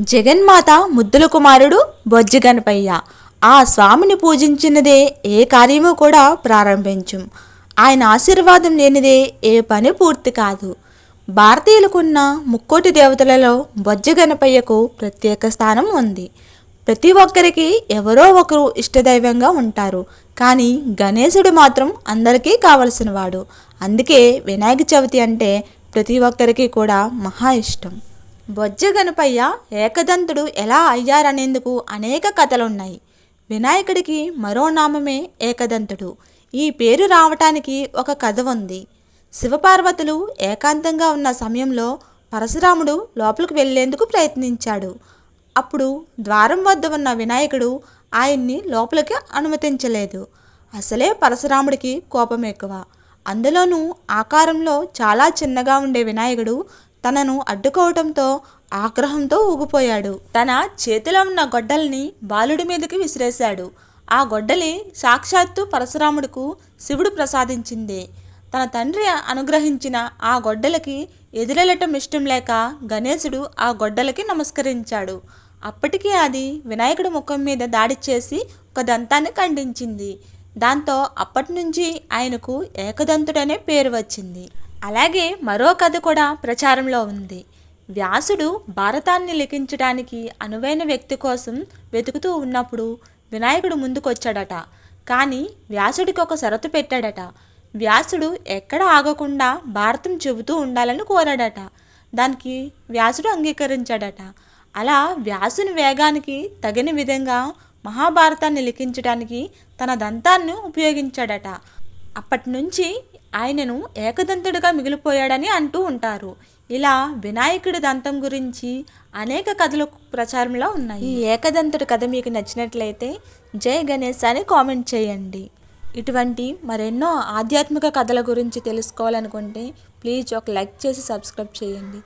జగన్మాత ముద్దుల కుమారుడు బొజ్జ గణపయ్య ఆ స్వామిని పూజించినదే ఏ కార్యము కూడా ప్రారంభించం. ఆయన ఆశీర్వాదం లేనిదే ఏ పని పూర్తి కాదు. భారతీయులకున్న ముక్కోటి దేవతలలో బొజ్జ గణపయ్యకు ప్రత్యేక స్థానం ఉంది. ప్రతి ఒక్కరికి ఎవరో ఒకరు ఇష్టదైవంగా ఉంటారు. కానీ గణేశుడు మాత్రం అందరికీ కావలసిన వాడు అందుకే వినాయక చవితి అంటే ప్రతి ఒక్కరికి కూడా మహా ఇష్టం. బొజ్జ గణపయ్య ఏకదంతుడు ఎలా అయ్యారనేందుకు అనేక కథలున్నాయి. వినాయకుడికి మరో నామమే ఏకదంతుడు. ఈ పేరు రావటానికి ఒక కథ ఉంది. శివపార్వతులు ఏకాంతంగా ఉన్న సమయంలో పరశురాముడు లోపలికి వెళ్ళేందుకు ప్రయత్నించాడు. అప్పుడు ద్వారం వద్ద ఉన్న వినాయకుడు ఆయన్ని లోపలికి అనుమతించలేదు. అసలే పరశురాముడికి కోపం ఎక్కువ. అందులోనూ ఆకారంలో చాలా చిన్నగా ఉండే వినాయకుడు తనను అడ్డుకోవటంతో ఆగ్రహంతో ఊగిపోయాడు. తన చేతిలో ఉన్న గొడ్డల్ని బాలుడి మీదకి విసిరేశాడు. ఆ గొడ్డలి సాక్షాత్తు పరశురాముడుకు శివుడు ప్రసాదించింది. తన తండ్రి అనుగ్రహించిన ఆ గొడ్డలకి ఎదురెళ్ళటం ఇష్టం లేక గణేశుడు ఆ గొడ్డలకి నమస్కరించాడు. అప్పటికీ అది వినాయకుడి ముఖం మీద దాడి చేసి ఒక దంతాన్ని ఖండించింది. దాంతో అప్పటి నుంచి ఆయనకు ఏకదంతుడనే పేరు వచ్చింది. అలాగే మరో కథ కూడా ప్రచారంలో ఉంది. వ్యాసుడు భారతాన్ని లిఖించడానికి అనువైన వ్యక్తి కోసం వెతుకుతూ ఉన్నప్పుడు వినాయకుడు ముందుకొచ్చాడట. కానీ వ్యాసుడికి ఒక షరతు పెట్టాడట. వ్యాసుడు ఎక్కడ ఆగకుండా భారతం చెబుతూ ఉండాలని కోరాడట. దానికి వ్యాసుడు అంగీకరించాడట. అలా వ్యాసుని వేగానికి తగిన విధంగా మహాభారతాన్ని లిఖించడానికి తన దంతాన్ని ఉపయోగించాడట. అప్పటి నుంచి ఆయనను ఏకదంతుడిగా మిగిలిపోయాడని అంటూ ఉంటారు. ఇలా వినాయకుడి దంతం గురించి అనేక కథలు ప్రచారంలో ఉన్నాయి. ఈ ఏకదంతుడి కథ మీకు నచ్చినట్లయితే జై గణేష్ అని కామెంట్ చేయండి. ఇటువంటి మరెన్నో ఆధ్యాత్మిక కథల గురించి తెలుసుకోవాలనుకుంటే ప్లీజ్ ఒక లైక్ చేసి సబ్స్క్రైబ్ చేయండి.